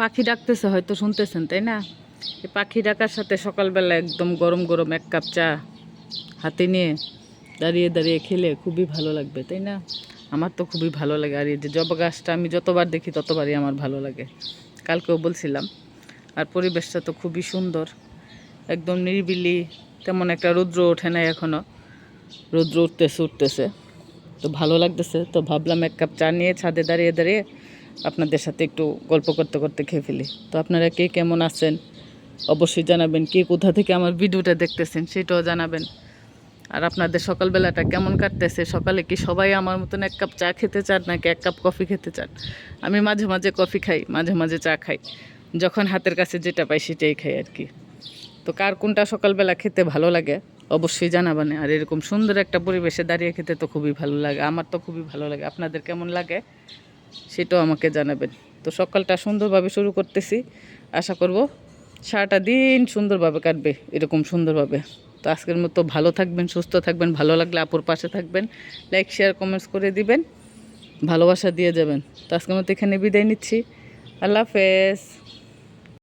পাখি ডাকতেছে, হয়তো শুনতেছেন, তাই না? এই পাখি ডাকার সাথে সকালবেলা একদম গরম গরম এক কাপ চা হাতে নিয়ে দাঁড়িয়ে দাঁড়িয়ে খেলে খুবই ভালো লাগবে, তাই না? আমার তো খুবই ভালো লাগে। আর এই যে জবা গাছটা আমি যতবার দেখি ততবারই আমার ভালো লাগে। কালকেও বলছিলাম, আর পরিবেশটা তো খুবই সুন্দর। একদম নিরিবিলি, তেমন একটা রৌদ্র ওঠে নাই এখনও রৌদ্র উঠতেছে উঠতেছে। তো ভালো লাগতেছে। তো ভাবলাম এক কাপ চা নিয়ে ছাদে দাঁড়িয়ে দাঁড়িয়ে আপনাদের সাথে একটু গল্প করতে করতে খেয়ে ফেলি। তো আপনারা কে কেমন আছেন? অবশ্যই জানাবেন কে কোথা থেকে আমার ভিডিওটা দেখতেছেন, সেটাও জানাবেন। আর আপনাদের সকালবেলাটা কেমন কাটতেছে? সকালে কি সবাই আমার মতন এক কাপ চা খেতে চান, নাকি এক কাপ কফি খেতে চান? আমি মাঝে মাঝে কফি খাই, মাঝে মাঝে চা খাই। যখন হাতের কাছে যেটা পাই সেটাই খাই আর কি। তো কার কোনটা সকালবেলা খেতে ভালো লাগে? অবশ্যই জানাবেন। আর এরকম সুন্দর একটা পরিবেশে দাঁড়িয়ে খেতে তো খুবই ভালো লাগে, আমার তো খুবই ভালো লাগে। আপনাদের কেমন লাগে? সেটাও আমাকে জানাবেন। তো সকালটা সুন্দরভাবে শুরু করতেছি। আশা করব সারাটা দিন সুন্দরভাবে কাটবে, এরকম সুন্দরভাবে। তো আজকের মতো ভালো থাকবেন, সুস্থ থাকবেন, ভালো লাগলে আপুর পাশে থাকবেন। লাইক শেয়ার কমেন্টস করে দিবেন। ভালোবাসা দিয়ে যাবেন। তো আজকের মতো এখানে বিদায় নিচ্ছি। আল্লাহ হাফেজ।